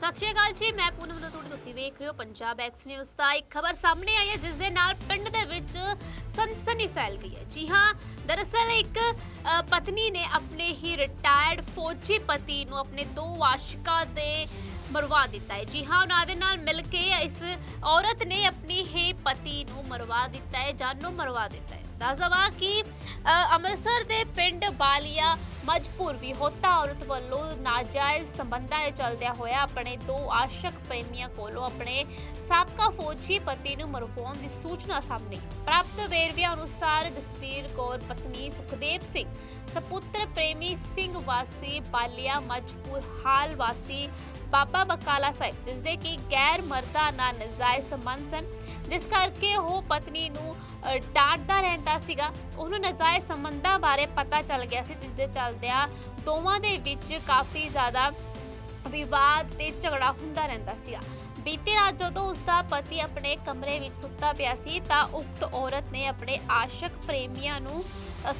ਸਤਿ ਸ਼੍ਰੀ ਅਕਾਲ ਜੀ, ਮੈਂ ਪੂਨਮ ਰਤੂੜੀ, ਤੁਸੀਂ ਵੇਖ ਰਹੇ ਹੋ ਪੰਜਾਬ ਐਕਸ ਨਿਊਜ਼ ਦਾ ਇੱਕ ਖਬਰ ਸਾਹਮਣੇ ਆਈ ਹੈ, ਜਿਸ ਦੇ ਨਾਲ ਪਿੰਡ ਦੇ ਵਿੱਚ ਸਨਸਨੀ ਫੈਲ ਗਈ ਹੈ। ਜੀ ਹਾਂ, ਦਰਅਸਲ ਇੱਕ ਪਤਨੀ ਨੇ ਆਪਣੇ ਹੀ ਰਿਟਾਇਰਡ ਫੌਜੀ ਪਤੀ ਨੂੰ ਆਪਣੇ ਦੋ ਆਸ਼ਿਕਾਂ ਦੇ ਮਰਵਾ ਦਿੱਤਾ ਹੈ। ਜੀ ਹਾਂ, ਉਹਨਾਂ ਦੇ ਨਾਲ ਮਿਲ ਕੇ ਇਸ ਔਰਤ ਨੇ ਆਪਣੀ ਹੀ ਪਤੀ ਨੂੰ ਮਰਵਾ ਦਿੱਤਾ ਹੈ, ਜਾਨੋਂ ਮਰਵਾ ਦਿੱਤਾ ਹੈ। ਦੱਸ ਦਵਾਂ ਕਿ ਅੰਮ੍ਰਿਤਸਰ ਦੇ ਪਿੰਡ ਬਾਲੀਆ ਮਜਪੂਰ ਵੀ ਹੋਤਾ। ਔਰਤ ਵੱਲੋਂ ਨਾਜਾਇਜ਼ ਸੰਬੰਧਾਂ ਦੇ ਚਲਦਿਆਂ ਹੋਇਆ ਆਪਣੇ ਦੋ ਆਸ਼ਕ ਪ੍ਰੇਮੀਆਂ ਕੋਲੋਂ ਆਪਣੇ ਸਾਬਕਾ ਫੌਜੀ ਪਤੀ ਨੂੰ ਮਰਵਾਉਣ ਦੀ ਸੂਚਨਾ ਸਾਹਮਣੇ ਪ੍ਰਾਪਤ ਵੇਰਵਿਆਂ ਅਨੁਸਾਰ ਜਸਵੀਰ ਕੌਰ, ਪਤਨੀ ਸੁਖਦੇਵ ਸਿੰਘ, ਸਪੁੱਤਰ ਪ੍ਰੇਮੀ ਸਿੰਘ ਵਾਸੀ ਬਾਲਿਆ ਮਜਪੂਰ ਹਾਲ ਵਾਸੀ ਬਾਬਾ ਬਕਾਲਾ ਸਾਹਿਬ ਜਿਸ ਦੇ ਕਿ ਗੈਰ ਮਰਦਾ ਨਾਲ ਨਜਾਇਜ਼ ਸੰਬੰਧ ਸਨ। ਜਿਸ ਕਰਕੇ ਉਹ ਪਤਨੀ ਨੂੰ ਅ, ਰਹਿੰਦਾ ਸੀਗਾ। ਉਹਨੂੰ ਨਜਾਇਜ਼ ਸੰਬੰਧਾਂ ਬਾਰੇ ਪਤਾ ਚੱਲ ਗਿਆ ਸੀ ਜਿਸ ਦੇ ਚੱਲਦਿਆਂ ਦੋਵਾਂ ਦੇ ਵਿੱਚ ਕਾਫੀ ਜ਼ਿਆਦਾ ਵਿਵਾਦ ਤੇ ਝਗੜਾ ਹੁੰਦਾ ਰਹਿੰਦਾ ਸੀਗਾ। ਬੀਤੀ ਰਾਤ ਜਦੋਂ ਉਸ ਦਾ ਪਤੀ ਆਪਣੇ ਕਮਰੇ ਵਿੱਚ ਸੁੱਤਾ ਪਿਆ ਸੀ ਤਾਂ ਉਕਤ ਔਰਤ ਨੇ ਆਪਣੇ ਆਸ਼ਕ ਪ੍ਰੇਮੀਆਂ ਨੂੰ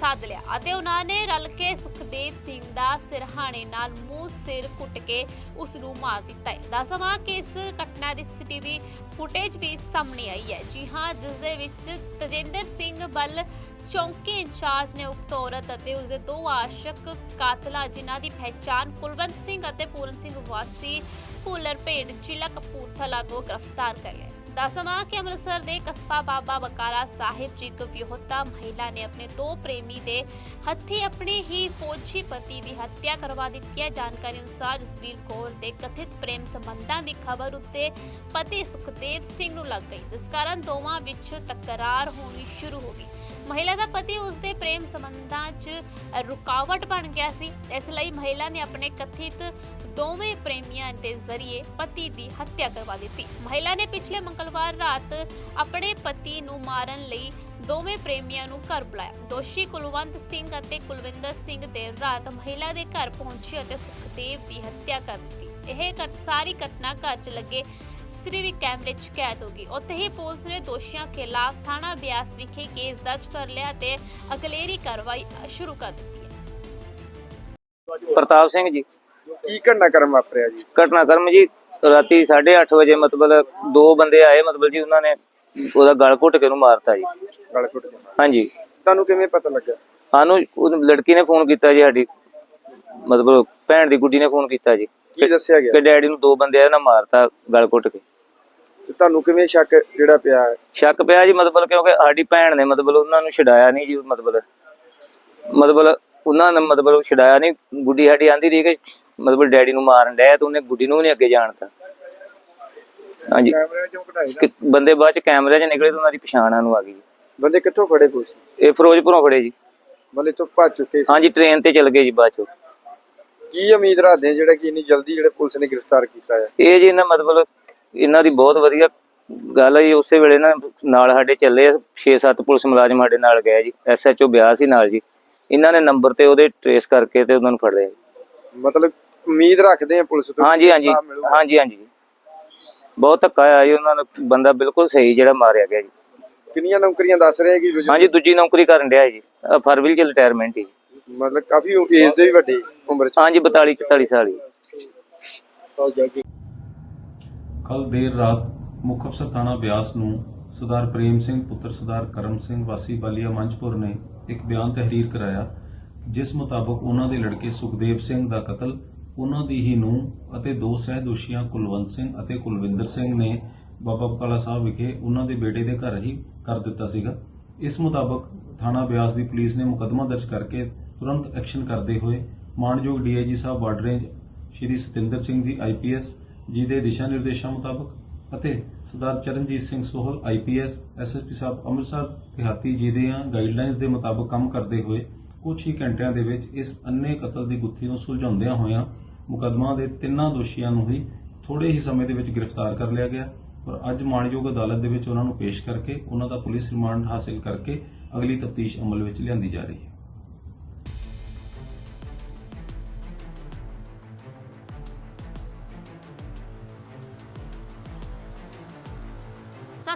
ਸੱਦ ਲਿਆ। ਅਤੇ ਉਹਨਾਂ ਨੇ ਰਲ ਕੇ ਸੁਖਦੇਵ ਸਿੰਘ ਦਾ ਸਿਰਹਾਣੇ ਨਾਲ ਮੂੰਹ ਸਿਰ ਕੁੱਟ ਕੇ ਉਸ ਨੂੰ ਮਾਰ ਦਿੱਤਾ ਹੈ। ਦੱਸਵਾਂ ਕਿ ਇਸ ਘਟਨਾ ਦੀ ਸੀਸੀਟੀਵੀ ਫੁਟੇਜ ਵੀ ਸਾਹਮਣੇ ਆਈ ਹੈ। ਜੀ ਹਾਂ, ਜਿਸ ਦੇ ਵਿੱਚ ਤਜਿੰਦਰ ਸਿੰਘ ਬਲ ਚੌਂਕੀ ਇੰਚਾਰਜ ਨੇ ਉਕਤ ਔਰਤ ਅਤੇ ਉਸਦੇ ਦੋ ਆਸ਼ਕ ਕਾਤਲਾ, ਜਿਨ੍ਹਾਂ ਦੀ ਪਹਿਚਾਣ ਕੁਲਵੰਤ ਸਿੰਘ ਅਤੇ ਪੂਰਨ ਸਿੰਘ ਵਾਸੀ ਭੁੱਲਰ ਭੇਡ ਜ਼ਿਲ੍ਹਾ ਕਪੂਰਥਲਾ ਤੋਂ ਗ੍ਰਿਫਤਾਰ ਕਰ ਲਿਆ। ਦੱਸਵਾਂ ਕਿ ਅੰਮ੍ਰਿਤਸਰ ਦੇ ਕਸਬਾ ਬਾਬਾ ਬਕਾਲਾ ਸਾਹਿਬ 'ਚ ਇੱਕ ਵਿਆਹੁਤਾ ਮਹਿਲਾ ਨੇ ਆਪਣੇ ਦੋ ਪ੍ਰੇਮੀ ਦੇ ਹੱਥੀ ਆਪਣੇ ਹੀ ਫੌਜੀ ਪਤੀ ਦੀ ਹੱਤਿਆ ਕਰਵਾ ਦਿੱਤੀ ਹੈ। ਜਾਣਕਾਰੀ ਅਨੁਸਾਰ ਜਸਵੀਰ ਕੌਰ ਦੇ ਕਥਿਤ ਪ੍ਰੇਮ ਸੰਬੰਧਾਂ ਦੀ ਖਬਰ ਉੱਤੇ ਪਤੀ ਸੁਖਦੇਵ ਸਿੰਘ ਨੂੰ ਲੱਗ ਗਈ। ਜਿਸ ਕਾਰਨ ਦੋਵਾਂ ਵਿੱਚ ਤਕਰਾਰ ਹੋਣੀ ਸ਼ੁਰੂ ਹੋ ਗਈ। ਮਹਿਲਾ ਦਾ ਪਤੀ ਉਸ ਦੇ ਪ੍ਰੇਮ ਸੰਬੰਧਾਂ 'ਚ ਰੁਕਾਵਟ ਬਣ ਗਿਆ ਸੀ। ਇਸ ਲਈ ਮਹਿਲਾ ਨੇ ਆਪਣੇ ਕਥਿਤ ਦੋਵੇਂ ਪ੍ਰੇਮੀਆਂ ਦੇ ਜ਼ਰੀਏ ਪਤੀ ਦੀ ਹੱਤਿਆ ਕਰਵਾ ਦਿੱਤੀ। ਮਹਿਲਾ ਨੇ ਪਿਛਲੇ ਮੰਗਲਵਾਰ ਰਾਤ ਆਪਣੇ ਪਤੀ ਨੂੰ ਮਾਰਨ ਲਈ ਦੋਵੇਂ ਪ੍ਰੇਮੀਆਂ ਨੂੰ ਘਰ ਬੁਲਾਇਆ। ਦੋਸ਼ੀ ਕੁਲਵੰਤ ਸਿੰਘ ਅਤੇ ਕੁਲਵਿੰਦਰ ਸਿੰਘ ਦੇਰ ਰਾਤ ਮਹਿਲਾ ਦੇ ਘਰ ਪਹੁੰਚੇ ਅਤੇ ਸੁਖਦੇਵ ਦੀ ਹੱਤਿਆ ਕਰ ਦਿੱਤੀ। ਇਹ ਸਾਰੀ ਘਟਨਾ ਘਰ 'ਚ ਲੱਗੇ ਸੀਸੀਟੀਵੀ ਕੈਮਰੇ 'ਚ ਕੈਦ ਹੋ ਗਈ। ਉੱਥੇ ਹੀ ਪੁਲਿਸ ਨੇ ਦੋਸ਼ੀਆਂ ਖਿਲਾਫ ਥਾਣਾ ਬਿਆਸ ਵਿਖੇ ਕੇਸ ਦਰਜ ਕਰ ਲਿਆ ਤੇ ਅਗਲੇਰੀ ਕਾਰਵਾਈ ਸ਼ੁਰੂ ਕਰ ਦਿੱਤੀ ਹੈ। ਪ੍ਰਤਾਪ ਸਿੰਘ ਜੀ। ਕੀ ਘਟਨਾ ਕਰਮ ਵਾਪਰਿਆ ਜੀ? ਘਟਨਾਕ੍ਰਮ ਜੀ ਰਾਤੀ 8:30 ਵਜੇ ਮਤਲਬ ਦੋ ਬੰਦੇ ਆਏ ਮਤਲਬ ਜੀ ਉਹਨਾਂ ਨੇ ਉਹਦਾ ਗਲ ਘੁੱਟ ਕੇ ਉਹਨੂੰ ਮਾਰਤਾ ਜੀ। ਗਲ ਘੁੱਟ ਕੇ ਹਾਂਜੀ। ਤੁਹਾਨੂੰ ਕਿਵੇਂ ਪਤਾ ਲੱਗਾ ਸਾਨੂੰ ਉਹ ਲੜਕੀ ਨੇ ਫੋਨ ਕੀਤਾ ਜੀ ਸਾਡੀ। ਮਤਲਬ ਭੈਣ ਦੀ ਗੁੱਡੀ ਨੇ ਫੋਨ ਕੀਤਾ ਜੀ। ਕੀ ਦੱਸਿਆ ਗਿਆ? ਕਿ ਡੈਡੀ ਨੂੰ ਦੋ ਬੰਦੇ ਆਏ ਨਾ ਮਾਰਤਾ ਗਲ ਘੁੱਟ ਕੇ। ਤੇ ਤੁਹਾਨੂੰ ਕਿਵੇਂ ਸ਼ੱਕ ਜਿਹੜਾ ਪਿਆ ਹੈ? ਸ਼ੱਕ ਪਿਆ ਜੀ ਮਤਲਬ ਕਿਉਂਕਿ ਸਾਡੀ ਭੈਣ ਨੇ ਮਤਲਬ ਉਹਨਾਂ ਨੂੰ ਛਡਾਇਆ ਨਹੀਂ ਜੀ ਮਤਲਬ। ਮਤਲਬ ਉਹਨਾਂ ਨੇ ਮਤਲਬ ਛਡਾਇਆ ਨਹੀਂ। ਗੁੱਡੀ ਸਾਡੀ ਆਂਦੀ ਰਹੀ ਕਿ ਮਤਲਬ ਡੈਡੀ ਨੂੰ ਮਾਰਨ ਡਿਆ ਤੇ ਉਹਨੇ ਗੁੱਡੀ ਨੂੰ ਵੀ ਨਹੀਂ ਅੱਗੇ ਜਾਣਤਾ। ਹਾਂਜੀ। ਕੈਮਰੇ ਚੋਂ ਕਢਾਈ ਕਿ ਬੰਦੇ ਬਾਅਦ ਚ ਕੈਮਰੇ 'ਚ ਨਿਕਲੇ ਤਾਂ ਉਹਨਾਂ ਦੀ ਪਛਾਣ ਸਾਨੂੰ ਆ ਗਈ। ਬੰਦੇ ਕਿੱਥੋਂ ਫੜੇ ਪੁਲਿਸ ਇਹ ਫਿਰੋਜ਼ਪੁਰੋਂ ਫੜੇ ਜੀ। ਬੰਦੇ ਤੋਂ ਭੱਜ ਚੁੱਕੇ ਸੀ। ਹਾਂਜੀ ਟ੍ਰੇਨ ਤੇ ਚਲ ਗਏ ਜੀ ਬਾਅਦ ਚ। ਕੀ ਉਮੀਦ ਰੱਖਦੇ ਆ ਜਿਹੜਾ ਕਿ ਇੰਨੀ ਜਲਦੀ ਜਿਹੜੇ ਪੁਲਿਸ ਨੇ ਗ੍ਰਿਫਤਾਰ ਕੀਤਾ ਹੈ ਇਹ ਜੀ ਇਹਨਾਂ ਮਤਲਬ ਇਹਨਾਂ ਦੀ ਬਹੁਤ ਵਧੀਆ ਗੱਲ ਹੈ ਜੀ। ਉਸੇ ਵੇਲੇ ਨਾ ਨਾਲ ਸਾਡੇ ਚੱਲੇ 6-7 ਪੁਲਿਸ ਮੁਲਾਜ਼ਮ ਸਾਡੇ ਨਾਲ ਗਏ ਜੀ। ਐਸਐਚਓ ਬਿਆਸ ਸੀ ਨਾਲ ਜੀ। ਇਹਨਾਂ ਨੇ ਨੰਬਰ ਤੇ ਉਹਦੇ ਟਰੇਸ ਕਰਕੇ ਤੇ ਉਹਨਾਂ ਨੂੰ ਫੜ ਲਿਆ ਜੀ। ਮਤਲਬ ਉਮੀਦ ਰੱਖਦੇ ਆ ਪੁਲਿਸ ਤੋਂ ਹਾਂਜੀ ਹਾਂਜੀ। ਹਾਂਜੀ ਹਾਂਜੀ। ਬਹੁਤ ਧੱਕਾ ਆਇਆ ਜੀ ਉਹਨਾਂ ਨੂੰ। ਬੰਦਾ ਬਿਲਕੁਲ ਸਹੀ ਜਿਹੜਾ ਮਾਰਿਆ ਗਿਆ ਜੀ। ਕਿੰਨੀਆਂ ਨੌਕਰੀਆਂ ਦੱਸ ਰਹੇ ਕਿ ਹਾਂਜੀ ਦੂਜੀ ਨੌਕਰੀ ਕਰਨ ਡਿਆ ਜੀ। ਅਹ ਫਰਵਰੀ ਚ ਰਿਟਾਇਰਮੈਂਟ ਜੀ। ਮਤਲਬ ਕਾਫੀ ਏਜ ਦੇ ਵੀ ਵੱਡੀ ਉਮਰ ਚ। ਹਾਂਜੀ 42 44 ਸਾਲ ਜੀ। ਕੱਲ ਦੇਰ ਰਾਤ ਮੁੱਖ ਅਫਸਰ ਥਾਣਾ ਬਿਆਸ ਨੂੰ ਸਰਦਾਰ ਪ੍ਰੇਮ ਸਿੰਘ ਪੁੱਤਰ ਸਰਦਾਰ ਕਰਮ ਸਿੰਘ ਵਾਸੀ ਬਾਲੀਆ ਮੰਚਪੁਰ ਨੇ ਇੱਕ ਬਿਆਨ ਤਹਿਰੀਰ ਕਰਾਇਆ ਜਿਸ ਮੁਤਾਬਕ ਉਹਨਾਂ ਦੇ ਲੜਕੇ ਸੁਖਦੇਵ ਸਿੰਘ ਦਾ ਕਤਲ ਉਹਨਾਂ ਦੀ ਹੀ ਨੂੰਹ ਅਤੇ ਦੋ ਸਹਿਦੋਸ਼ੀਆਂ ਕੁਲਵੰਤ ਸਿੰਘ ਅਤੇ ਕੁਲਵਿੰਦਰ ਸਿੰਘ ਨੇ ਬਾਬਾ ਬਕਾਲਾ ਸਾਹਿਬ ਵਿਖੇ ਉਹਨਾਂ ਦੇ ਬੇਟੇ ਦੇ ਘਰ ਹੀ ਕਰ ਦਿੱਤਾ ਸੀਗਾ। ਇਸ ਮੁਤਾਬਕ ਥਾਣਾ ਬਿਆਸ ਦੀ ਪੁਲਿਸ ਨੇ ਮੁਕੱਦਮਾ ਦਰਜ ਕਰਕੇ ਤੁਰੰਤ ਐਕਸ਼ਨ ਕਰਦੇ ਹੋਏ ਮਾਨਯੋਗ ਡੀਆਈਜੀ ਸਾਹਿਬ border range Shri Satinder Singh ji IPS ji ਦੇ ਦਿਸ਼ਾ ਨਿਰਦੇਸ਼ਾਂ ਮੁਤਾਬਕ ਅਤੇ ਸਰਦਾਰ ਚਰਨਜੀਤ ਸਿੰਘ ਸੋਹਲ ਆਈਪੀਐਸ ਐਸਐਸਪੀ ਸਾਹਿਬ, ਅੰਮ੍ਰਿਤਸਰ ਦਿਹਾਤੀ ਜੀ ਦੇ ਗਾਈਡਲਾਈਨਸ ਦੇ ਮੁਤਾਬਕ ਕੰਮ ਕਰਦੇ ਹੋਏ ਕੁਝ ਹੀ ਘੰਟਿਆਂ ਦੇ ਵਿੱਚ ਇਸ ਅੰਨੇ ਕਤਲ ਦੀ ਗੁੱਥੀ ਨੂੰ ਸੁਲਝਾਉਂਦਿਆਂ ਹੋਇਆਂ ਮੁਕੱਦਮਾ ਦੇ ਤਿੰਨਾਂ ਦੋਸ਼ੀਆਂ ਨੂੰ ਹੀ ਥੋੜੇ ਹੀ ਸਮੇਂ ਦੇ ਵਿੱਚ ਗ੍ਰਿਫਤਾਰ ਕਰ ਲਿਆ ਗਿਆ ਔਰ ਅੱਜ ਮਾਣਯੋਗ ਅਦਾਲਤ ਦੇ ਵਿੱਚ ਉਹਨਾਂ ਨੂੰ ਪੇਸ਼ ਕਰਕੇ ਉਹਨਾਂ ਦਾ ਪੁਲਿਸ ਰਿਮਾਂਡ ਹਾਸਲ ਕਰਕੇ ਅਗਲੀ ਤਫਤੀਸ਼ ਅਮਲ ਵਿੱਚ ਲਿਆਂਦੀ ਜਾ ਰਹੀ ਹੈ।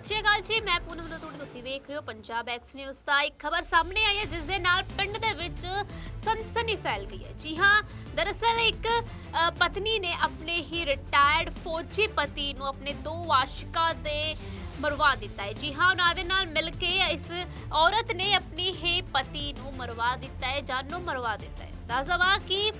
ਸਤਿ ਸ਼੍ਰੀ ਅਕਾਲ ਜੀ, ਮੈਂ ਪੂਨਮ ਰਤੂੜੀ, ਤੁਸੀਂ ਵੇਖ ਰਹੇ ਹੋ ਪੰਜਾਬ ਐਕਸ ਨਿਊਜ਼ ਦਾ ਇੱਕ ਖਬਰ ਸਾਹਮਣੇ ਆਈ ਹੈ ਜਿਸ ਦੇ ਨਾਲ ਪਿੰਡ ਦੇ ਵਿੱਚ ਸਨਸਨੀ ਫੈਲ ਗਈ ਹੈ। ਜੀ ਹਾਂ, ਦਰਅਸਲ ਇੱਕ ਪਤਨੀ ਨੇ ਆਪਣੇ ਹੀ ਰਿਟਾਇਰਡ ਫੌਜੀ ਪਤੀ ਨੂੰ ਆਪਣੇ ਦੋ ਆਸ਼ਿਕਾਂ ਦੇ ਮਰਵਾ ਦਿੱਤਾ ਹੈ। ਜੀ ਹਾਂ, ਉਹਨਾਂ ਦੇ ਨਾਲ ਮਿਲ ਕੇ ਇਸ ਔਰਤ ਨੇ ਆਪਣੇ ਹੀ ਪਤੀ ਨੂੰ ਮਰਵਾ ਦਿੱਤਾ ਹੈ, ਜਾਨੋਂ ਮਰਵਾ ਦਿੱਤਾ ਹੈ। ਦੱਸ ਦੇਵਾਂ ਕਿ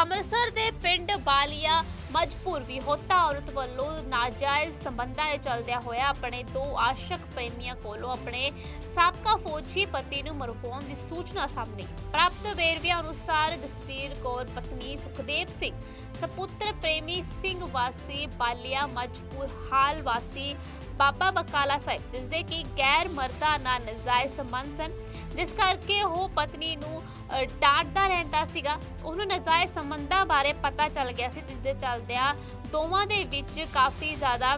ਅੰਮ੍ਰਿਤਸਰ ਦੇ ਪਿੰਡ ਬਾਲੀਆ ਮਜਪੂਰ ਵੀ ਹੋਤਾ। ਔਰਤ ਵੱਲੋਂ ਨਾਜਾਇਜ਼ ਸੰਬੰਧਾਂ ਦੇ ਚਲਦਿਆਂ ਹੋਇਆ ਆਪਣੇ ਦੋ ਆਸ਼ਕ ਪ੍ਰੇਮੀਆਂ ਕੋਲੋਂ ਆਪਣੇ ਸਾਬਕਾ ਫੌਜੀ ਪਤੀ ਨੂੰ ਮਰਵਾਉਣ ਦੀ ਸੂਚਨਾ ਸਾਹਮਣੇ ਪ੍ਰਾਪਤ ਵੇਰਵਿਆਂ ਅਨੁਸਾਰ ਜਸਵੀਰ ਕੌਰ, ਪਤਨੀ ਸੁਖਦੇਵ ਸਿੰਘ, ਸਪੁੱਤਰ ਪ੍ਰੇਮੀ ਸਿੰਘ ਵਾਸੀ ਬਾਲੀਆ ਮਜਪੂਰ ਹਾਲ ਵਾਸੀ ਬਾਬਾ ਬਕਾਲਾ ਸਾਹਿਬ ਜਿਸ ਦੇ ਕਿ ਗੈਰ ਮਰਦਾ ਨਾਲ ਨਜਾਇਜ਼ ਸੰਬੰਧ ਸਨ। ਜਿਸ ਕਰਕੇ ਉਹ ਪਤਨੀ ਨੂੰ ਡਾਂਟਦਾ ਰਹਿੰਦਾ ਸੀਗਾ। ਉਹਨੂੰ ਨਜਾਇਜ਼ ਸੰਬੰਧਾਂ ਬਾਰੇ ਪਤਾ ਚੱਲ ਗਿਆ ਸੀ ਜਿਸ ਦੇ ਚੱਲਦਿਆਂ ਦੋਵਾਂ ਦੇ ਵਿੱਚ ਕਾਫੀ ਜ਼ਿਆਦਾ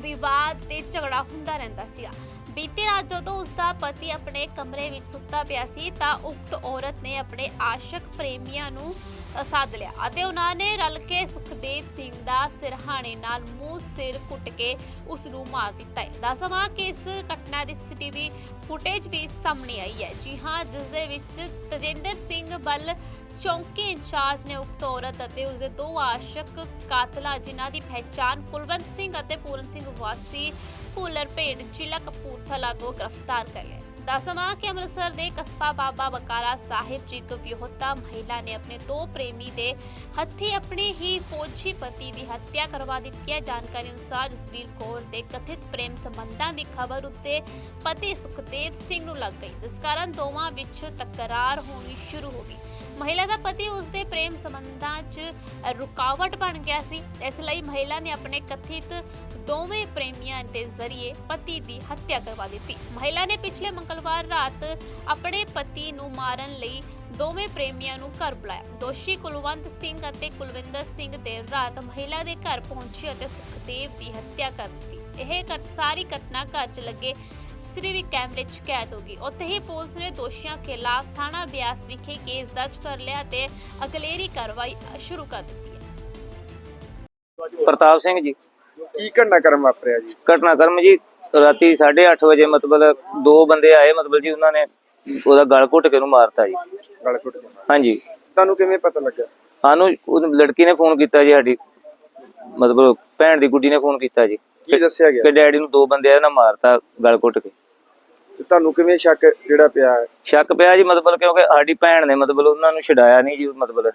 ਵਿਵਾਦ ਤੇ ਝਗੜਾ ਹੁੰਦਾ ਰਹਿੰਦਾ ਸੀਗਾ। ਬੀਤੀ ਰਾਤ ਜਦੋਂ ਉਸ ਦਾ ਪਤੀ ਆਪਣੇ ਕਮਰੇ ਵਿੱਚ ਸੁੱਤਾ ਪਿਆ ਸੀ ਤਾਂ ਉਕਤ ਔਰਤ ਨੇ ਆਪਣੇ ਆਸ਼ਕ ਪ੍ਰੇਮੀਆਂ ਨੂੰ ਅ, ਲਿਆ ਅਤੇ ਉਹਨਾਂ ਨੇ ਰਲ ਕੇ ਸੁਖਦੇਵ ਸਿੰਘ ਦਾ ਸਿਰਹਾਣੇ ਨਾਲ ਮੂੰਹ ਸਿਰ ਕੁੱਟ ਕੇ ਉਸ ਨੂੰ ਮਾਰ ਦਿੱਤਾ ਹੈ। ਦੱਸਵਾਂ ਕਿ ਇਸ ਘਟਨਾ ਦੀ ਸੀਸੀਟੀਵੀ ਫੁਟੇਜ ਵੀ ਸਾਹਮਣੇ ਆਈ ਹੈ। ਜੀ ਹਾਂ ਜਿਸ ਦੇ ਵਿੱਚ ਤਜਿੰਦਰ ਸਿੰਘ ਬਲ ਚੌਂਕੀ ਇੰਚਾਰਜ ਨੇ ਉਕਤ ਔਰਤ ਅਤੇ ਉਸਦੇ ਦੋ ਆਸ਼ਕ ਕਾਤਲਾ, ਜਿਨ੍ਹਾਂ ਦੀ ਪਹਿਚਾਣ ਕੁਲਵੰਤ ਸਿੰਘ ਅਤੇ ਪੂਰਨ ਸਿੰਘ ਵਾਸੀ ਭੁੱਲਰ ਭੇਡ, ਜ਼ਿਲ੍ਹਾ ਕਪੂਰਥਲਾ ਤੋਂ ਗ੍ਰਿਫਤਾਰ ਕਰ ਲਿਆ। ਦੱਸਵਾਂ ਕਿ ਅੰਮ੍ਰਿਤਸਰ ਦੇ ਕਸਬਾ ਬਾਬਾ ਬਕਾਰਾ ਸਾਹਿਬ 'ਚ ਇੱਕ ਵਿਹੋਤਾ ਮਹਿਲਾ ਨੇ ਆਪਣੇ ਦੋ ਪ੍ਰੇਮੀ ਦੇ ਹੱਥੀ ਆਪਣੇ ਹੀ ਫੌਜੀ ਪਤੀ ਦੀ ਹੱਤਿਆ ਕਰਵਾ ਦਿੱਤੀ ਹੈ। ਜਾਣਕਾਰੀ ਅਨੁਸਾਰ ਜਸਬੀਰ ਕੌਰ ਦੇ ਕਥਿਤ ਪ੍ਰੇਮ ਸੰਬੰਧਾਂ ਦੀ ਖਬਰ ਉੱਤੇ ਪਤੀ ਸੁਖਦੇਵ ਸਿੰਘ ਨੂੰ ਲੱਗ ਗਈ। ਜਿਸ ਕਾਰਨ ਦੋਵਾਂ ਵਿੱਚ ਤਕਰਾਰ ਹੋਣੀ ਸ਼ੁਰੂ ਹੋ ਗਈ। ਮਹਿਲਾ ਦਾ ਪਤੀ ਉਸ ਦੇ ਪ੍ਰੇਮ ਸੰਬੰਧਾਂ 'ਚ ਰੁਕਾਵਟ ਬਣ ਗਿਆ ਸੀ। ਇਸ ਲਈ ਮਹਿਲਾ ਨੇ ਆਪਣੇ ਕਥਿਤ ਦੋਵੇਂ ਪ੍ਰੇਮੀਆਂ ਦੇ ਜ਼ਰੀਏ ਪਤੀ ਦੀ ਹੱਤਿਆ ਕਰਵਾ ਦਿੱਤੀ। ਮਹਿਲਾ ਨੇ ਪਿਛਲੇ ਮੰਗਲਵਾਰ ਰਾਤ ਆਪਣੇ ਪਤੀ ਨੂੰ ਮਾਰਨ ਲਈ ਦੋਵੇਂ ਪ੍ਰੇਮੀਆਂ ਨੂੰ ਘਰ ਬੁਲਾਇਆ। ਦੋਸ਼ੀ ਕੁਲਵੰਤ ਸਿੰਘ ਅਤੇ ਕੁਲਵਿੰਦਰ ਸਿੰਘ ਦੇ ਰਾਤ ਮਹਿਲਾ ਦੇ ਘਰ ਪਹੁੰਚੇ ਅਤੇ ਸੁਖਦੇਵ ਦੀ ਹੱਤਿਆ ਕਰ ਦਿੱਤੀ। ਇਹ ਸਾਰੀ ਘਟਨਾ ਘਰ 'ਚ ਲੱਗੇ ਸੀਸੀਟੀਵੀ ਕੈਮਰੇ 'ਚ ਕੈਦ ਹੋ ਗਈ। ਉੱਥੇ ਹੀ ਪੁਲਿਸ ਨੇ ਦੋਸ਼ੀਆਂ ਖਿਲਾਫ ਥਾਣਾ ਬਿਆਸ ਵਿਖੇ ਕੇਸ ਦਰਜ ਕਰ ਲਿਆ ਤੇ ਅਗਲੇਰੀ ਕਾਰਵਾਈ ਸ਼ੁਰੂ ਕਰ ਦਿੱਤੀ ਹੈ। ਪ੍ਰਤਾਪ ਸਿੰਘ ਜੀ। ਕੀ ਘਟਨਾ ਕਰਮ ਵਾਪਰਿਆ ਜੀ? ਘਟਨਾਕ੍ਰਮ ਜੀ ਰਾਤੀ 8:30 ਵਜੇ ਮਤਲਬ ਦੋ ਬੰਦੇ ਆਏ ਮਤਲਬ ਜੀ ਉਹਨਾਂ ਨੇ ਉਹਦਾ ਗਲ ਘੁੱਟ ਕੇ ਉਹਨੂੰ ਮਾਰਤਾ ਜੀ। ਗਲ ਘੁੱਟ ਕੇ। ਹਾਂਜੀ। ਤੁਹਾਨੂੰ ਕਿਵੇਂ ਪਤਾ ਲੱਗਾ ਸਾਨੂੰ ਉਹ ਲੜਕੀ ਨੇ ਫੋਨ ਕੀਤਾ ਜੀ ਸਾਡੀ। ਮਤਲਬ ਭੈਣ ਦੀ ਗੁੱਡੀ ਨੇ ਫੋਨ ਕੀਤਾ ਜੀ। ਕੀ ਦੱਸਿਆ ਗਿਆ? ਕਿ ਡੈਡੀ ਨੂੰ ਦੋ ਬੰਦੇ ਆਏ ਨਾ ਮਾਰਤਾ ਗਲ ਘੁੱਟ ਕੇ। ਤੇ ਤੁਹਾਨੂੰ ਕਿਵੇਂ ਸ਼ੱਕ ਜਿਹੜਾ ਪਿਆ ਹੈ? ਸ਼ੱਕ ਪਿਆ ਜੀ ਮਤਲਬ ਕਿਉਂਕਿ ਸਾਡੀ ਭੈਣ ਨੇ ਮਤਲਬ ਉਹਨਾਂ ਨੂੰ ਛਡਾਇਆ ਨਹੀਂ ਜੀ ਮਤਲਬ।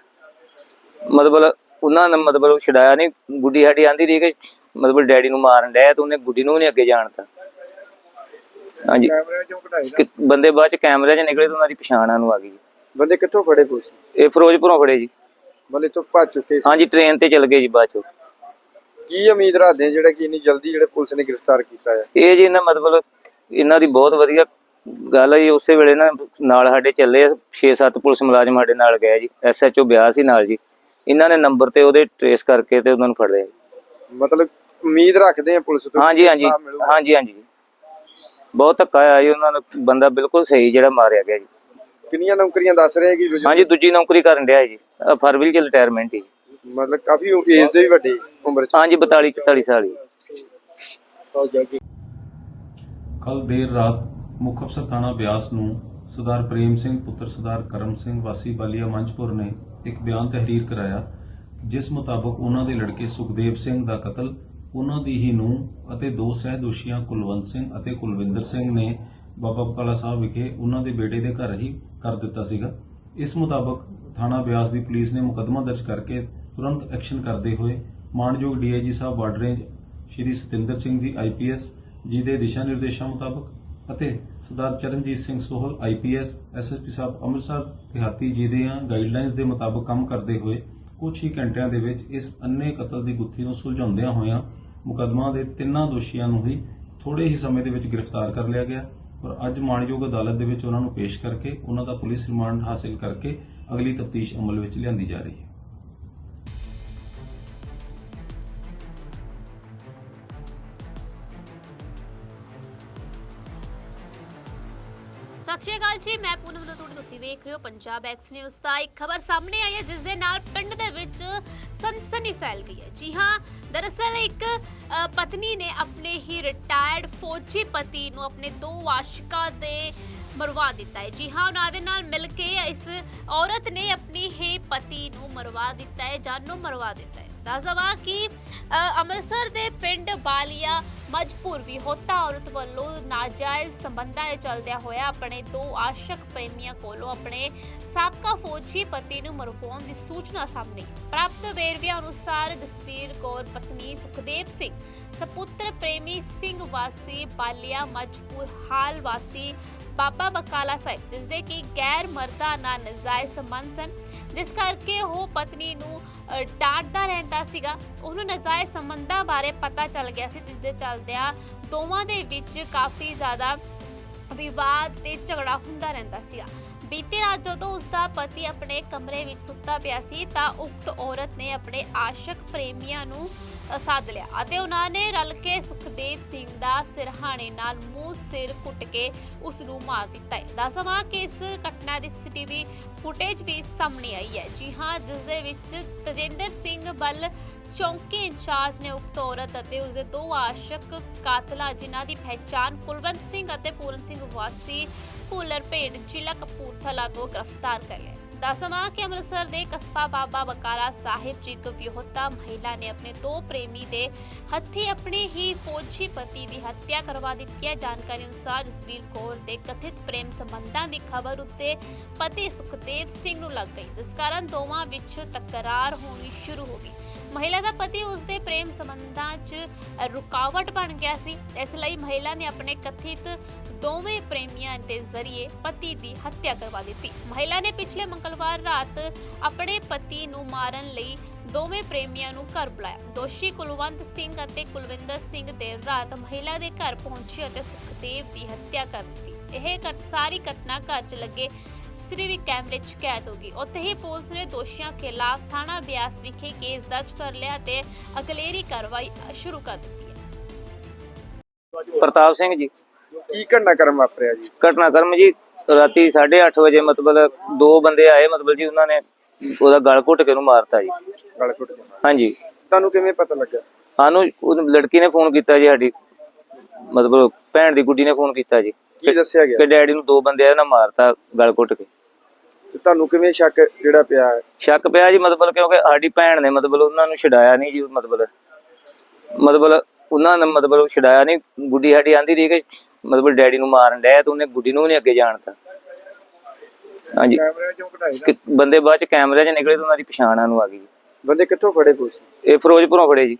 ਮਤਲਬ ਉਹਨਾਂ ਨੇ ਮਤਲਬ ਛਡਾਇਆ ਨਹੀਂ ਗੁੱਡੀ ਸਾਡੀ ਆਂਦੀ ਰਹੀ ਕਿ ਮਤਲਬ ਡੈਡੀ ਨੂੰ ਮਾਰਨ ਡਿਆ ਤੇ ਉਹਨੇ ਗੁੱਡੀ ਨੂੰ ਨਹੀਂ ਅੱਗੇ ਜਾਣਤਾ ਹਾਂਜੀ। ਕੈਮਰੇ ਚੋਂ ਕਢਾਈ ਨਾ। ਕਿ ਬੰਦੇ ਬਾਅਦ ਚ ਕੈਮਰੇ 'ਚ ਨਿਕਲੇ ਤੇ ਉਹਨਾਂ ਦੀ ਪਛਾਣ ਸਾਨੂੰ ਆ ਗਈ ਬੰਦੇ ਕਿੱਥੋਂ ਫੜੇ ਪੁਲਿਸ? ਨੇ? ਇਹ ਫਿਰੋਜ਼ਪੁਰੋਂ ਫੜੇ ਜੀ। ਮਤਲਬ ਇੱਥੋਂ ਭੱਜ ਚੁੱਕੇ ਸੀ। ਹਾਂਜੀ ਟ੍ਰੇਨ ਤੇ ਚਲ ਗਏ ਜੀ ਬਾਅਦ ਚ। ਕੀ ਉਮੀਦ ਰੱਖਦੇ ਜਿਹੜਾ ਕਿ ਇੰਨੀ ਜਲਦੀ ਜਿਹੜੇ ਪੁਲਿਸ ਨੇ ਗ੍ਰਿਫਤਾਰ ਕੀਤਾ ਹੈ? ਇਹ ਜੀ ਇਹਨਾਂ ਮਤਲਬ ਇਹਨਾਂ ਦੀ ਬਹੁਤ ਵਧੀਆ ਗੱਲ ਹੈ ਜੀ। ਉਸੇ ਵੇਲੇ ਨਾ ਨਾਲ ਸਾਡੇ ਚੱਲੇ 6-7 ਪੁਲਿਸ ਮੁਲਾਜ਼ਮ ਸਾਡੇ ਨਾਲ ਗਏ ਜੀ। ਐਸਐਚਓ ਬਿਆਹ ਸੀ ਨਾਲ ਜੀ। ਇਹਨਾਂ ਨੇ ਨੰਬਰ ਤੇ ਉਹਦੇ ਟਰੇਸ ਕਰਕੇ ਤੇ ਉਹਨਾਂ ਨੂੰ ਫੜ ਲਿਆ। ਮਤਲਬ ਉਮੀਦ ਰੱਖਦੇ ਆ ਪੁਲਿਸ ਤੋਂ ਹਾਂਜੀ ਹਾਂਜੀ। ਹਾਂਜੀ ਹਾਂਜੀ। ਬਹੁਤ ਧੱਕਾ ਆਇਆ ਜੀ। ਉਹਨਾਂ ਨੂੰ ਬੰਦਾ ਬਿਲਕੁਲ ਸਹੀ ਜਿਹੜਾ ਮਾਰਿਆ ਗਿਆ ਜੀ। ਕਿੰਨੀਆਂ ਨੌਕਰੀਆਂ ਦੱਸ ਰਹੇ ਕਿ ਹਾਂਜੀ ਦੂਜੀ ਨੌਕਰੀ ਕਰਨ ਡਿਆ ਜੀ। ਫਰਵਰੀ ਚ ਰਿਟਾਇਰਮੈਂਟ ਹੀ ਮਤਲਬ ਕਾਫੀ ਏਜ ਦੇ ਵੀ ਵੱਡੇ ਉਮਰ ਚ। ਹਾਂਜੀ 42 44 ਸਾਲ ਜੀ। ਕੱਲ ਦੇਰ ਰਾਤ ਮੁੱਖ ਅਫਸਰ ਥਾਣਾ ਬਿਆਸ ਨੂੰ ਸਰਦਾਰ ਪ੍ਰੇਮ ਸਿੰਘ, ਪੁੱਤਰ ਸਰਦਾਰ ਕਰਮ ਸਿੰਘ, ਵਾਸੀ ਬਾਲੀਆ ਮੰਚਪੁਰ ਨੇ ਇੱਕ ਬਿਆਨ ਤਹਿਰੀਰ ਕਰਾਇਆ, ਜਿਸ ਮੁਤਾਬਕ ਉਹਨਾਂ ਦੇ ਲੜਕੇ ਸੁਖਦੇਵ ਸਿੰਘ ਦਾ ਕਤਲ, ਉਹਨਾਂ ਦੀ ਹੀ ਨੂੰਹ ਅਤੇ ਦੋ ਸਹਿ ਦੋਸ਼ੀਆਂ ਕੁਲਵੰਤ ਸਿੰਘ ਅਤੇ ਕੁਲਵਿੰਦਰ ਸਿੰਘ ਨੇ ਬਾਬਾ ਬਕਾਲਾ ਸਾਹਿਬ ਵਿਖੇ ਉਹਨਾਂ ਦੇ ਬੇਟੇ ਦੇ ਘਰ ਹੀ ਕਰ ਦਿੱਤਾ ਸੀਗਾ। ਇਸ ਮੁਤਾਬਕ ਥਾਣਾ ਬਿਆਸ ਦੀ ਪੁਲਿਸ ਨੇ ਮੁਕੱਦਮਾ ਦਰਜ ਕਰਕੇ ਤੁਰੰਤ ਐਕਸ਼ਨ ਕਰਦੇ ਹੋਏ ਮਾਨਯੋਗ ਡੀਆਈਜੀ ਸਾਹਿਬ border range Shri Satinder Singh ji IPS ji ਦੇ ਦਿਸ਼ਾ ਨਿਰਦੇਸ਼ਾਂ ਮੁਤਾਬਕ ਅਤੇ ਸਰਦਾਰ ਚਰਨਜੀਤ ਸਿੰਘ ਸੋਹਲ ਆਈਪੀਐਸ ਐਸਐਸਪੀ ਸਾਹਿਬ ਅੰਮ੍ਰਿਤਸਰ, ਦਿਹਾਤੀ ਜੀ ਦੇ ਗਾਈਡਲਾਈਨਸ ਦੇ ਮੁਤਾਬਕ ਕੰਮ ਕਰਦੇ ਹੋਏ ਕੁਝ ਹੀ ਘੰਟਿਆਂ ਦੇ ਵਿੱਚ ਇਸ ਅੰਨੇ ਕਤਲ ਦੀ ਗੁੱਥੀ ਨੂੰ ਸੁਲਝਾਉਂਦਿਆਂ ਹੋਇਆਂ ਮੁਕੱਦਮਾ ਦੇ ਤਿੰਨਾਂ ਦੋਸ਼ੀਆਂ ਨੂੰ ਹੀ ਥੋੜੇ ਹੀ ਸਮੇਂ ਦੇ ਵਿੱਚ ਗ੍ਰਿਫਤਾਰ ਕਰ ਲਿਆ ਗਿਆ ਔਰ ਅੱਜ ਮਾਣਯੋਗ ਅਦਾਲਤ ਦੇ ਵਿੱਚ ਉਹਨਾਂ ਨੂੰ ਪੇਸ਼ ਕਰਕੇ ਉਹਨਾਂ ਦਾ ਪੁਲਿਸ ਰਿਮਾਂਡ ਹਾਸਲ ਕਰਕੇ ਅਗਲੀ ਤਫਤੀਸ਼ ਅਮਲ ਵਿੱਚ ਲਿਆਂਦੀ ਜਾ ਰਹੀ ਹੈ। ਜੀ, ਮੈਂ ਪੂਨਮ ਰਤੂੜੀ ਤੁਸੀਂ ਵੇਖ ਰਹੇ ਹੋ, ਪੰਜਾਬ ਐਕਸ ਨਿਊਜ਼ ਦਾ ਇੱਕ ਖਬਰ ਸਾਹਮਣੇ ਆਈ ਹੈ, ਜਿਸ ਦੇ ਨਾਲ ਪਿੰਡ ਦੇ ਵਿੱਚ ਸਨਸਨੀ ਫੈਲ ਗਈ ਹੈ। ਜੀ ਹਾਂ, ਦਰਅਸਲ ਇੱਕ ਪਤਨੀ ਨੇ ਆਪਣੇ ਹੀ ਰਿਟਾਇਰਡ ਫੌਜੀ ਪਤੀ ਨੂੰ ਆਪਣੇ ਦੋ ਆਸ਼ਿਕਾਂ ਦੇ ਮਰਵਾ ਦਿੱਤਾ ਹੈ। ਜੀ ਹਾਂ, ਉਹਨਾਂ ਦੇ ਨਾਲ ਮਿਲ ਕੇ ਇਸ ਔਰਤ ਨੇ ਆਪਣੇ ਹੀ ਪਤੀ ਨੂੰ ਮਰਵਾ ਦਿੱਤਾ ਹੈ, ਜਾਨ ਨੂੰ ਮਰਵਾ ਦਿੱਤਾ ਹੈ। ਦੱਸ ਦੇਵਾਂ ਕਿ ਅੰਮ੍ਰਿਤਸਰ ਦੇ ਪਿੰਡ ਬਾਲੀਆ ਮਜਪੂਰ ਵੀ ਹੋਤਾ। ਔਰਤ ਵੱਲੋਂ ਨਾਜਾਇਜ਼ ਸੰਬੰਧਾਂ ਦੇ ਚਲਦਿਆਂ ਹੋਇਆ ਆਪਣੇ ਦੋ ਆਸ਼ਕ ਪ੍ਰੇਮੀਆਂ ਕੋਲੋਂ ਆਪਣੇ ਸਾਬਕਾ ਫੌਜੀ ਪਤੀ ਨੂੰ ਮਰਵਾਉਣ ਦੀ ਸੂਚਨਾ ਸਾਹਮਣੇ ਪ੍ਰਾਪਤ। ਵੇਰਵਿਆਂ ਅਨੁਸਾਰ ਜਸਵੀਰ ਕੌਰ, ਪਤਨੀ ਸੁਖਦੇਵ ਸਿੰਘ, ਸਪੁੱਤਰ ਪ੍ਰੇਮੀ ਸਿੰਘ ਵਾਸੀ ਬਾਲੀਆ ਮਜਪੂਰ ਹਾਲ ਵਾਸੀ ਬਾਬਾ ਬਕਾਲਾ ਸਾਹਿਬ ਜਿਸ ਦੇ ਕਿ ਗੈਰ ਮਰਦਾ ਨਾਲ ਨਜਾਇਜ਼ ਸੰਬੰਧ ਸਨ। ਜਿਸ ਕਰਕੇ ਉਹ ਪਤਨੀ ਨੂੰ ਡਾਂਟਦਾ ਰਹਿੰਦਾ ਸੀਗਾ। ਉਹਨੂੰ ਨਜਾਇਜ਼ ਸੰਬੰਧਾਂ ਬਾਰੇ ਪਤਾ ਚੱਲ ਗਿਆ ਸੀ ਜਿਸ ਦੇ ਚੱਲਦਿਆਂ ਦੋਵਾਂ ਦੇ ਵਿੱਚ ਕਾਫੀ ਜ਼ਿਆਦਾ ਵਿਵਾਦ ਤੇ ਝਗੜਾ ਹੁੰਦਾ ਰਹਿੰਦਾ ਸੀਗਾ। ਬੀਤੀ ਰਾਤ ਜਦੋਂ ਉਸ ਦਾ ਪਤੀ ਆਪਣੇ ਕਮਰੇ ਵਿੱਚ ਸੁੱਤਾ ਪਿਆ ਸੀ ਤਾਂ ਉਕਤ ਔਰਤ ਨੇ ਆਪਣੇ ਆਸ਼ਕ ਪ੍ਰੇਮੀਆਂ ਨੂੰ ਅ, ਲਿਆ ਅਤੇ ਉਹਨਾਂ ਨੇ ਰਲ ਕੇ ਸੁਖਦੇਵ ਸਿੰਘ ਦਾ ਸਿਰਹਾਣੇ ਨਾਲ ਮੂੰਹ ਸਿਰ ਕੁੱਟ ਕੇ ਉਸ ਨੂੰ ਮਾਰ ਦਿੱਤਾ ਹੈ। ਦੱਸਵਾਂ ਕਿ ਇਸ ਘਟਨਾ ਦੀ ਸੀਸੀਟੀਵੀ ਫੁਟੇਜ ਵੀ ਸਾਹਮਣੇ ਆਈ ਹੈ। ਜੀ ਹਾਂ ਜਿਸ ਦੇ ਵਿੱਚ ਤਜਿੰਦਰ ਸਿੰਘ ਬਲ ਚੌਂਕੀ ਇੰਚਾਰਜ ਨੇ ਉਕਤ ਔਰਤ ਅਤੇ ਉਸਦੇ ਦੋ ਆਸ਼ਕ ਕਾਤਲਾ, ਜਿਨ੍ਹਾਂ ਦੀ ਪਹਿਚਾਣ ਕੁਲਵੰਤ ਸਿੰਘ ਅਤੇ ਪੂਰਨ ਸਿੰਘ ਵਾਸੀ ਭੁੱਲਰ ਭੇਡ ਜ਼ਿਲ੍ਹਾ ਕਪੂਰਥਲਾ ਤੋਂ ਗ੍ਰਿਫਤਾਰ ਕਰ ਲਿਆ। ਦੱਸਵਾਂ ਕਿ ਅੰਮ੍ਰਿਤਸਰ ਦੇ ਕਸਬਾ ਬਾਬਾ ਬਕਾਰਾ ਸਾਹਿਬ 'ਚ ਇੱਕ ਵਿਹੋਤਾ ਮਹਿਲਾ ਨੇ ਆਪਣੇ ਦੋ ਪ੍ਰੇਮੀ ਦੇ ਹੱਥੀ ਆਪਣੇ ਹੀ ਫੌਜੀ ਪਤੀ ਦੀ ਹੱਤਿਆ ਕਰਵਾ ਦਿੱਤੀ ਹੈ। ਜਾਣਕਾਰੀ ਅਨੁਸਾਰ ਜਸਬੀਰ ਕੌਰ ਦੇ ਕਥਿਤ ਪ੍ਰੇਮ ਸੰਬੰਧਾਂ ਦੀ ਖਬਰ ਉੱਤੇ ਪਤੀ ਸੁਖਦੇਵ ਸਿੰਘ ਨੂੰ ਲੱਗ ਗਈ। ਜਿਸ ਕਾਰਨ ਦੋਵਾਂ ਵਿੱਚ ਤਕਰਾਰ ਹੋਣੀ ਸ਼ੁਰੂ ਹੋ ਗਈ। ਮਹਿਲਾ ਦਾ ਪਤੀ ਉਸ ਦੇ ਪ੍ਰੇਮ ਸੰਬੰਧਾਂ 'ਚ ਰੁਕਾਵਟ ਬਣ ਗਿਆ ਸੀ। ਇਸ ਲਈ ਮਹਿਲਾ ਨੇ ਆਪਣੇ ਕਥਿਤ ਦੋਵੇਂ ਪ੍ਰੇਮੀਆਂ ਦੇ ਜ਼ਰੀਏ ਪਤੀ ਦੀ ਹੱਤਿਆ ਕਰਵਾ ਦਿੱਤੀ। ਮਹਿਲਾ ਨੇ ਪਿਛਲੇ ਮੰਗਲਵਾਰ ਰਾਤ ਆਪਣੇ ਪਤੀ ਨੂੰ ਮਾਰਨ ਲਈ ਦੋਵੇਂ ਪ੍ਰੇਮੀਆਂ ਨੂੰ ਘਰ ਬੁਲਾਇਆ। ਦੋਸ਼ੀ ਕੁਲਵੰਤ ਸਿੰਘ ਅਤੇ ਕੁਲਵਿੰਦਰ ਸਿੰਘ ਦੇਰ ਰਾਤ ਮਹਿਲਾ ਦੇ ਘਰ ਪਹੁੰਚੇ ਅਤੇ ਸੁਖਦੇਵ ਦੀ ਹੱਤਿਆ ਕਰ ਦਿੱਤੀ। ਇਹ ਸਾਰੀ ਘਟਨਾ ਘਰ 'ਚ ਲੱਗੇ ਸੀਸੀਟੀਵੀ ਕੈਮਰੇ 'ਚ ਕੈਦ ਹੋ ਗਈ। ਉੱਥੇ ਹੀ ਪੁਲਿਸ ਨੇ ਦੋਸ਼ੀਆਂ ਖਿਲਾਫ ਥਾਣਾ ਬਿਆਸ ਵਿਖੇ ਕੇਸ ਦਰਜ ਕਰ ਲਿਆ ਤੇ ਅਗਲੇਰੀ ਕਾਰਵਾਈ ਸ਼ੁਰੂ ਕਰ ਦਿੱਤੀ ਹੈ। ਪ੍ਰਤਾਪ ਸਿੰਘ ਜੀ। ਕੀ ਘਟਨਾਕ੍ਰਮ ਵਾਪਰਿਆ ਜੀ? ਘਟਨਾਕ੍ਰਮ ਜੀ ਰਾਤੀ 8:30 ਵਜੇ ਮਤਲਬ ਦੋ ਬੰਦੇ ਆਏ ਮਤਲਬ ਜੀ ਉਹਨਾਂ ਨੇ ਉਹਦਾ ਗਲ ਘੁੱਟ ਕੇ ਉਹਨੂੰ ਮਾਰਤਾ ਜੀ। ਗਲ ਘੁੱਟ ਕੇ ਹਾਂਜੀ। ਤੁਹਾਨੂੰ ਕਿਵੇਂ ਪਤਾ ਲੱਗਾ? ਸਾਨੂੰ ਉਹ ਲੜਕੀ ਨੇ ਫੋਨ ਕੀਤਾ ਜੀ ਸਾਡੀ। ਮਤਲਬ ਭੈਣ ਦੀ ਗੁੱਡੀ ਨੇ ਫੋਨ ਕੀਤਾ ਜੀ। ਕੀ ਦੱਸਿਆ ਗਿਆ? ਕਿ ਡੈਡੀ ਨੂੰ ਦੋ ਬੰਦੇ ਆਏ ਨਾ ਮਾਰਤਾ ਗਲ ਘੁੱਟ ਕੇ। ਤੇ ਤੁਹਾਨੂੰ ਕਿਵੇਂ ਸ਼ੱਕ ਜਿਹੜਾ ਪਿਆ ਹੈ? ਸ਼ੱਕ ਪਿਆ ਜੀ ਮਤਲਬ ਕਿਉਂਕਿ ਸਾਡੀ ਭੈਣ ਨੇ ਮਤਲਬ ਉਹਨਾਂ ਨੂੰ ਛਡਾਇਆ ਨਹੀਂ ਜੀ ਮਤਲਬ। ਮਤਲਬ ਉਹਨਾਂ ਨੇ ਮਤਲਬ ਛਡਾਇਆ ਨਹੀਂ ਗੁੱਡੀ ਸਾਡੀ ਆਂਦੀ ਰਹੀ ਕਿ ਮਤਲਬ ਡੈਡੀ ਨੂੰ ਮਾਰਨ ਡਿਆ ਤੇ ਉਹਨੇ ਗੁੱਡੀ ਨੂੰ ਨਹੀਂ ਅੱਗੇ ਜਾਣਤਾ ਹਾਂਜੀ। ਕੈਮਰੇ ਚੋਂ ਕਢਾਈ ਨਾ। ਕਿ ਬੰਦੇ ਬਾਅਦ ਚ ਕੈਮਰੇ 'ਚ ਨਿਕਲੇ ਤੇ ਉਹਨਾਂ ਦੀ ਪਛਾਣ ਸਾਨੂੰ ਆ ਗਈ ਜੀ। ਬੰਦੇ ਕਿੱਥੋਂ ਫੜੇ ਪੁਲਿਸ? ਨੇ? ਇਹ ਫਿਰੋਜ਼ਪੁਰੋਂ ਫੜੇ ਜੀ।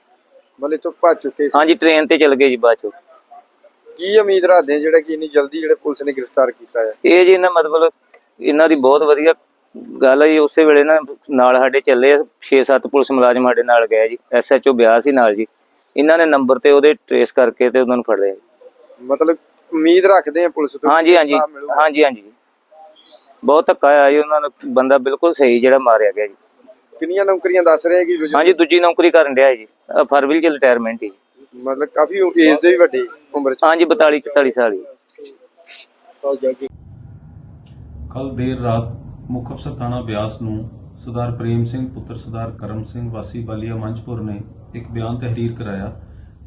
ਬੰਦੇ ਤੋਂ ਭੱਜ ਚੁੱਕੇ ਸੀ। ਹਾਂਜੀ ਟ੍ਰੇਨ ਤੇ ਚਲ ਗਏ ਜੀ ਬਾਅਦ ਚ। ਕੀ ਉਮੀਦ ਰੱਖਦੇ ਆ ਜਿਹੜਾ ਕਿ ਇੰਨੀ ਜਲਦੀ ਜਿਹੜੇ ਪੁਲਿਸ ਨੇ ਗ੍ਰਿਫਤਾਰ ਕੀਤਾ ਹੈ? ਇਹ ਜੀ ਇਹਨਾਂ ਮਤਲਬ ਇਹਨਾਂ ਦੀ ਬਹੁਤ ਵਧੀਆ ਗੱਲ ਹੈ ਜੀ ਉਸੇ ਵੇਲੇ ਨਾ ਨਾਲ ਸਾਡੇ ਚੱਲੇ 6-7 ਪੁਲਿਸ ਮੁਲਾਜ਼ਮ ਸਾਡੇ ਨਾਲ ਗਏ ਜੀ ਐਸਐਚਓ ਬਿਆਸ ਸੀ ਨਾਲ ਜੀ ਇਹਨਾਂ ਨੇ ਨੰਬਰ ਤੇ ਉਹਦੇ ਟਰੇਸ ਕਰਕੇ ਤੇ ਉਹਨਾਂ ਨੂੰ ਫੜ ਲਿਆ। ਮਤਲਬ ਉਮੀਦ ਰੱਖਦੇ ਆ ਪੁਲਿਸ ਤੋਂ ਹਾਂਜੀ ਹਾਂਜੀ। ਹਾਂਜੀ ਹਾਂਜੀ। ਬਹੁਤ ਧੱਕਾ ਆਇਆ ਜੀ ਉਹਨਾਂ ਨੂੰ ਬੰਦਾ ਬਿਲਕੁਲ ਸਹੀ ਜਿਹੜਾ ਮਾਰਿਆ ਗਿਆ ਜੀ। ਕਿੰਨੀਆਂ ਨੌਕਰੀਆਂ ਦੱਸ ਰਹੇ ਕਿ ਹਾਂਜੀ ਦੂਜੀ ਨੌਕਰੀ ਕਰਨ ਡਿਆ ਜੀ ਫਰਵਰੀ ਚ ਰਿਟਾਇਰਮੈਂਟ ਹੀ ਮਤਲਬ ਕਾਫੀ ਏਜ ਦੇ ਵੀ ਵੱਡੇ ਉਮਰ ਚ। ਹਾਂਜੀ 42 44 ਸਾਲ ਜੀ। ਕੱਲ ਦੇਰ ਰਾਤ ਮੁੱਖ ਅਫਸਰ ਥਾਣਾ ਬਿਆਸ ਨੂੰ ਸਰਦਾਰ ਪ੍ਰੇਮ ਸਿੰਘ, ਪੁੱਤਰ ਸਰਦਾਰ ਕਰਮ ਸਿੰਘ, ਵਾਸੀ ਬਾਲੀਆ ਮੰਚਪੁਰ ਨੇ ਇੱਕ ਬਿਆਨ ਤਹਿਰੀਰ ਕਰਾਇਆ,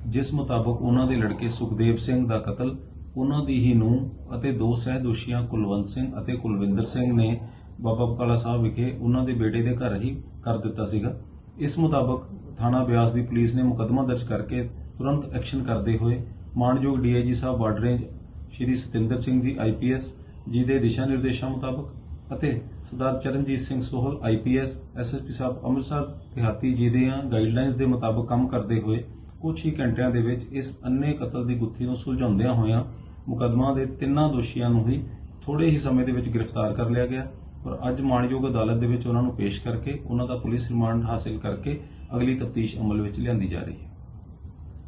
ਜਿਸ ਮੁਤਾਬਕ ਉਹਨਾਂ ਦੇ ਲੜਕੇ ਸੁਖਦੇਵ ਸਿੰਘ ਦਾ ਕਤਲ, ਉਹਨਾਂ ਦੀ ਹੀ ਨੂੰਹ ਅਤੇ ਦੋ ਸਹਿ ਦੋਸ਼ੀਆਂ ਕੁਲਵੰਤ ਸਿੰਘ ਅਤੇ ਕੁਲਵਿੰਦਰ ਸਿੰਘ ਨੇ ਬਾਬਾ ਬਕਾਲਾ ਸਾਹਿਬ ਵਿਖੇ ਉਹਨਾਂ ਦੇ ਬੇਟੇ ਦੇ ਘਰ ਹੀ ਕਰ ਦਿੱਤਾ ਸੀਗਾ। ਇਸ ਮੁਤਾਬਕ ਥਾਣਾ ਬਿਆਸ ਦੀ ਪੁਲਿਸ ਨੇ ਮੁਕੱਦਮਾ ਦਰਜ ਕਰਕੇ ਤੁਰੰਤ ਐਕਸ਼ਨ ਕਰਦੇ ਹੋਏ ਮਾਨਯੋਗ ਡੀਆਈਜੀ ਸਾਹਿਬ border range Shri Satinder Singh ji IPS ji ਦੇ ਦਿਸ਼ਾ ਨਿਰਦੇਸ਼ਾਂ ਮੁਤਾਬਕ ਅਤੇ ਸਰਦਾਰ ਚਰਨਜੀਤ ਸਿੰਘ ਸੋਹਲ ਆਈਪੀਐਸ ਐਸਐਸਪੀ ਸਾਹਿਬ ਅੰਮ੍ਰਿਤਸਰ, ਦਿਹਾਤੀ ਜੀ ਦੇ ਗਾਈਡਲਾਈਨਸ ਦੇ ਮੁਤਾਬਕ ਕੰਮ ਕਰਦੇ ਹੋਏ ਕੁਝ ਹੀ ਘੰਟਿਆਂ ਦੇ ਵਿੱਚ ਇਸ ਅੰਨੇ ਕਤਲ ਦੀ ਗੁੱਥੀ ਨੂੰ ਸੁਲਝਾਉਂਦਿਆਂ ਹੋਇਆਂ ਮੁਕੱਦਮਾ ਦੇ ਤਿੰਨਾਂ ਦੋਸ਼ੀਆਂ ਨੂੰ ਹੀ ਥੋੜੇ ਹੀ ਸਮੇਂ ਦੇ ਵਿੱਚ ਗ੍ਰਿਫਤਾਰ ਕਰ ਲਿਆ ਗਿਆ ਔਰ ਅੱਜ ਮਾਣਯੋਗ ਅਦਾਲਤ ਦੇ ਵਿੱਚ ਉਹਨਾਂ ਨੂੰ ਪੇਸ਼ ਕਰਕੇ ਉਹਨਾਂ ਦਾ ਪੁਲਿਸ ਰਿਮਾਂਡ ਹਾਸਲ ਕਰਕੇ ਅਗਲੀ ਤਫਤੀਸ਼ ਅਮਲ ਵਿੱਚ ਲਿਆਂਦੀ ਜਾ ਰਹੀ ਹੈ।